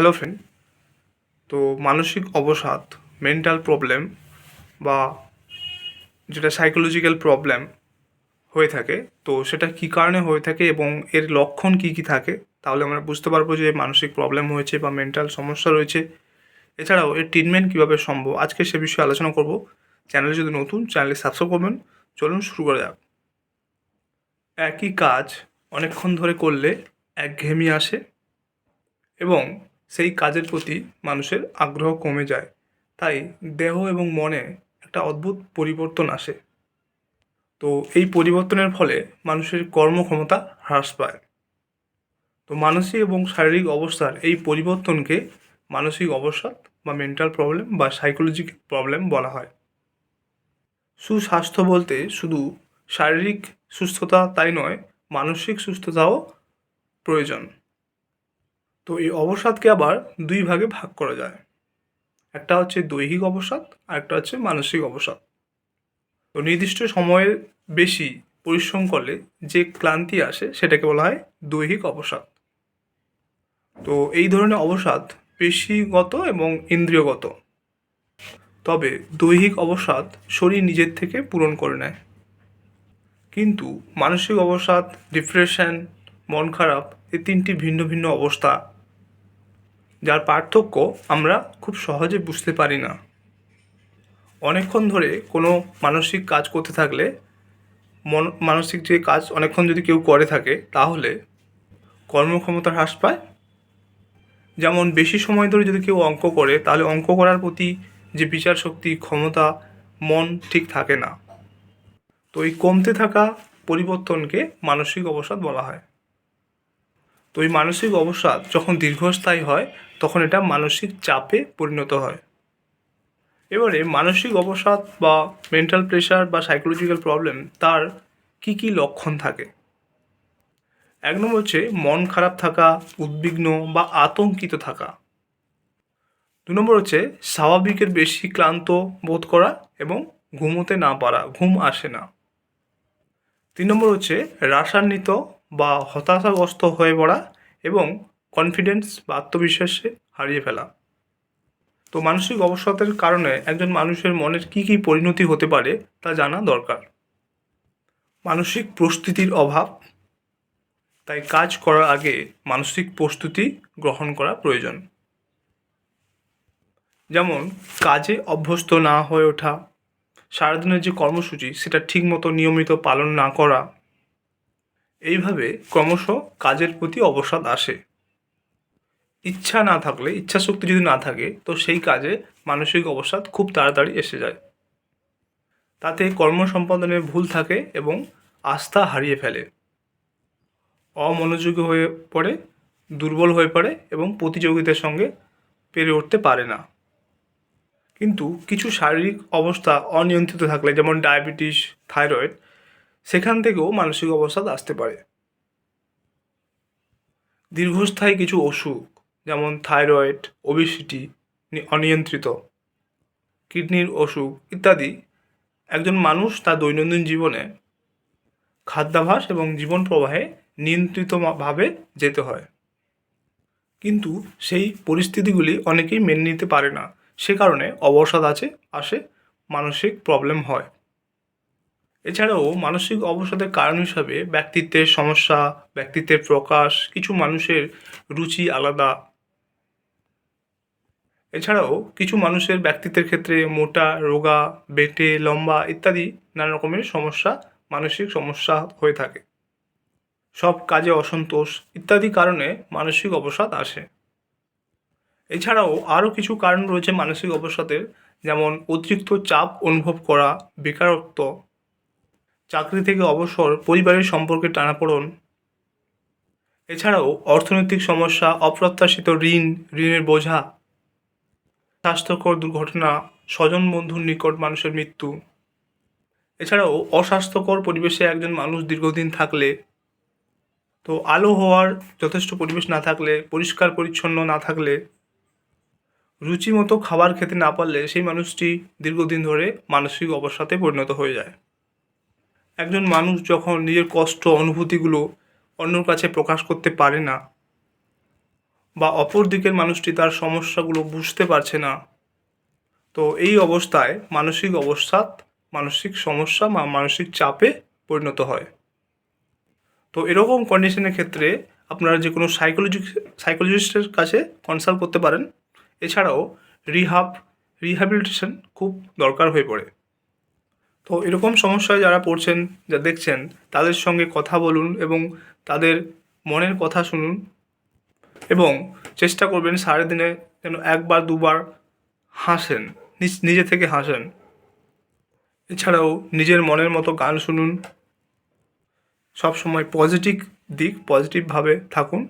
Hello friend তো মানসিক অবসাদ মেন্টাল প্রবলেম বা যেটা সাইকোলজিক্যাল প্রবলেম হয়ে থাকে, তো সেটা কী কারণে হয়ে থাকে এবং এর লক্ষণ কী কী থাকে, তাহলে আমরা বুঝতে পারব যে মানসিক প্রবলেম হয়েছে বা মেন্টাল সমস্যা রয়েছে। এছাড়াও এর ট্রিটমেন্ট কীভাবে সম্ভব, আজকে সে বিষয়ে আলোচনা করব। চ্যানেলে যদি নতুন চ্যানেলে সাবস্ক্রাইব করবেন। চলুন শুরু করা যাক। একই কাজ অনেকক্ষণ ধরে করলে একঘেয়েমি আসে এবং সেই কাজের প্রতি মানুষের আগ্রহ কমে যায়। তাই দেহ এবং মনে একটা অদ্ভুত পরিবর্তন আসে। তো এই পরিবর্তনের ফলে মানুষের কর্মক্ষমতা হ্রাস পায়। তো মানসিক এবং শারীরিক অবস্থার এই পরিবর্তনকে মানসিক অবসাদ বা মেন্টাল প্রবলেম বা সাইকোলজিক প্রবলেম বলা হয়। সুস্বাস্থ্য বলতে শুধু শারীরিক সুস্থতা তাই নয়, মানসিক সুস্থতাও প্রয়োজন। তো এই অবসাদকে আবার দুই ভাগে ভাগ করা যায়। একটা হচ্ছে দৈহিক অবসাদ, আর একটা হচ্ছে মানসিক অবসাদ। তো নির্দিষ্ট সময়ের বেশি পরিশ্রম করলে যে ক্লান্তি আসে, সেটাকে বলা হয় দৈহিক অবসাদ। তো এই ধরনের অবসাদ পেশিগত এবং ইন্দ্রিয়গত। তবে দৈহিক অবসাদ শরীর নিজের থেকে পূরণ করে নেয়। কিন্তু মানসিক অবসাদ, ডিপ্রেশন, মন খারাপ এই তিনটি ভিন্ন ভিন্ন অবস্থা যার পার্থক্য আমরা খুব সহজে বুঝতে পারি না। অনেকক্ষণ ধরে কোনো মানসিক কাজ করতে থাকলে, মন, মানসিক যে কাজ অনেকক্ষণ যদি কেউ করে থাকে, তাহলে কর্মক্ষমতা হ্রাস পায়। যেমন বেশি সময় ধরে যদি কেউ অঙ্ক করে, তাহলে অঙ্ক করার প্রতি যে বিচার শক্তি, ক্ষমতা, মন ঠিক থাকে না। তো এই কমতে থাকা পরিবর্তনকে মানসিক অবসাদ বলা হয়। তো এই মানসিক অবসাদ যখন দীর্ঘস্থায়ী হয় তখন এটা মানসিক চাপে পরিণত হয়। এবারে মানসিক অবসাদ বা মেন্টাল প্রেশার বা সাইকোলজিক্যাল প্রবলেম তার কি কি লক্ষণ থাকে? এক নম্বর হচ্ছে মন খারাপ থাকা, উদ্বিগ্ন বা আতঙ্কিত থাকা। দু নম্বর হচ্ছে স্বাভাবিকের বেশি ক্লান্ত বোধ করা এবং ঘুমোতে না পারা, ঘুম আসে না। তিন নম্বর হচ্ছে রাসান্বিত বা হতাশাগ্রস্ত হয়ে পড়া এবং কনফিডেন্স বা আত্মবিশ্বাসে হারিয়ে ফেলা। তো মানসিক অবসাদের কারণে একজন মানুষের মনের কী কী পরিণতি হতে পারে তা জানা দরকার। মানসিক প্রস্তুতির অভাব। তাই কাজ করার আগে মানসিক প্রস্তুতি গ্রহণ করা প্রয়োজন। যেমন, কাজে অভ্যস্ত না হয়ে ওঠা, সারাদিনের যে কর্মসূচি সেটা ঠিকমতো নিয়মিত পালন না করা, এইভাবে ক্রমশ কাজের প্রতি অবসাদ আসে। ইচ্ছা না থাকলে, ইচ্ছা শক্তি যদি না থাকে, তো সেই কাজে মানসিক অবসাদ খুব তাড়াতাড়ি এসে যায়। তাতে কর্ম সম্পাদনে ভুল থাকে এবং আস্থা হারিয়ে ফেলে। অমনোযোগী হয়ে পড়ে, দুর্বল হয়ে পড়ে এবং প্রতিযোগিতার সঙ্গে পেরে উঠতে পারে না। কিন্তু কিছু শারীরিক অবস্থা অনিয়ন্ত্রিত থাকলে, যেমন ডায়াবেটিস, থাইরয়েড, সেখান থেকেও মানসিক অবসাদ আসতে পারে। দীর্ঘস্থায়ী কিছু অসুখ যেমন থাইরয়েড, ওবেসিটি অনিয়ন্ত্রিত, কিডনির অসুখ ইত্যাদি। একজন মানুষ তার দৈনন্দিন জীবনে খাদ্যাভাস এবং জীবন প্রবাহে নিয়ন্ত্রিতভাবে যেতে হয়। কিন্তু সেই পরিস্থিতিগুলি অনেকেই মেনে নিতে পারে না। সে কারণে অবসাদ আছে, আসে, মানসিক প্রবলেম হয়। এছাড়াও মানসিক অবসাদের কারণ হিসাবে ব্যক্তিত্বের সমস্যা, ব্যক্তিত্বের প্রকাশ, কিছু মানুষের রুচি আলাদা এছাড়াও কিছু মানুষের ব্যক্তিত্বের ক্ষেত্রে মোটা, রোগা, বেটে, লম্বা ইত্যাদি নানা রকমের সমস্যা, মানসিক সমস্যা হয়ে থাকে। সব কাজে অসন্তোষ ইত্যাদি কারণে মানসিক অবসাদ আসে। এছাড়াও আরও কিছু কারণ রয়েছে মানসিক অবসাদের, যেমন অতিরিক্ত চাপ অনুভব করা, বেকারত্ব, চাকরি থেকে অবসর, পরিবারের সম্পর্কে টানাপোড়ন। এছাড়াও অর্থনৈতিক সমস্যা, অপ্রত্যাশিত ঋণ, ঋণের বোঝা স্বাস্থ্যকর দুর্ঘটনা, স্বজন বন্ধুর নিকট মানুষের মৃত্যু। এছাড়াও অস্বাস্থ্যকর পরিবেশে একজন মানুষ দীর্ঘদিন থাকলে, তো আলো হওয়ার যথেষ্ট পরিবেশ না থাকলে, পরিষ্কার পরিচ্ছন্ন না থাকলে রুচি মতো খাবার খেতে না পারলে সেই মানুষটি দীর্ঘদিন ধরে মানসিক অবসাদে পরিণত হয়ে যায়। একজন মানুষ যখন নিজের কষ্ট, অনুভূতিগুলো অন্যর কাছে প্রকাশ করতে পারে না বা অপর দিকের মানুষটি তার সমস্যাগুলো বুঝতে পারছে না। তো এই অবস্থায় মানসিক অবসাদ, মানসিক সমস্যা বা মানসিক চাপে পরিণত হয়। তো এরকম কন্ডিশনের ক্ষেত্রে আপনারা যে কোনো সাইকোলজি সাইকোলজিস্টের কাছে কনসাল্ট করতে পারেন। এছাড়াও রিহাব রিহ্যাবিলিটেশন খুব দরকার হয়ে পড়ে। তো এরকম সমস্যায় যারা পড়ছেন, যা দেখছেন, তাদের সঙ্গে কথা বলুন এবং তাদের মনের কথা শুনুন। এবং চেষ্টা করবেন সারাদিনে যেন একবার, দুবার হাসেন, নিজ- থেকে হাসেন। এছাড়াও নিজের মনের মতো গান শুনুন। সব সময় পজিটিভ দিক পজিটিভভাবে থাকুন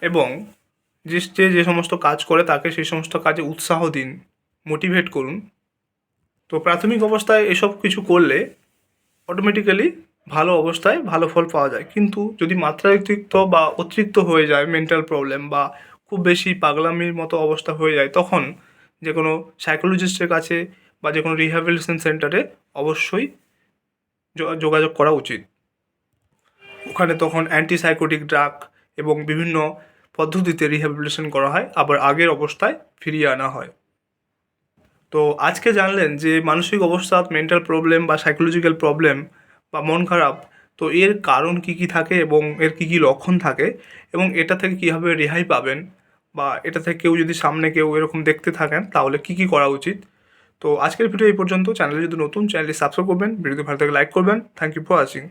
এবং যে যে সমস্ত কাজ করে তাকে সেই সমস্ত কাজে উৎসাহ দিন মোটিভেট করুন। তো প্রাথমিক অবস্থায় এসব কিছু করলে অটোমেটিক্যালি ভালো অবস্থায় ভালো ফল পাওয়া যায়। কিন্তু যদি মাত্রাতিরিক্ত বা অতিরিক্ত হয়ে যায় মেন্টাল প্রবলেম বা খুব বেশি পাগলামির মতো অবস্থা হয়ে যায়, তখন যে কোনো সাইকোলজিস্টের কাছে বা যে কোনো রিহ্যাবিলিটেশন সেন্টারে অবশ্যই যোগাযোগ করা উচিত। ওখানে তখন অ্যান্টিসাইকোটিক ড্রাগ এবং বিভিন্ন পদ্ধতিতে রিহ্যাবিলিটেশন করা হয়, আবার আগের অবস্থায় ফিরিয়ে আনা হয়। তো আজকে জানলেন যে মানসিক অবস্থা মেন্টাল প্রবলেম বা সাইকোলজিক্যাল প্রবলেম বা মন খারাপ, তো এর কারণ কি কি থাকে এবং এর কি কি লক্ষণ থাকে এবং এটা থেকে কীভাবে রেহাই পাবেন বা এটা থেকে কেউ যদি সামনে কেউ এরকম দেখতে থাকেন, তাহলে কি কি করা উচিত? তো আজকের ভিডিও এই পর্যন্ত। চ্যানেলে যদি নতুন, চ্যানেলটি সাবস্ক্রাইব করবেন, ভিডিওটি ভালো থেকে লাইক করবেন। Thank you for watching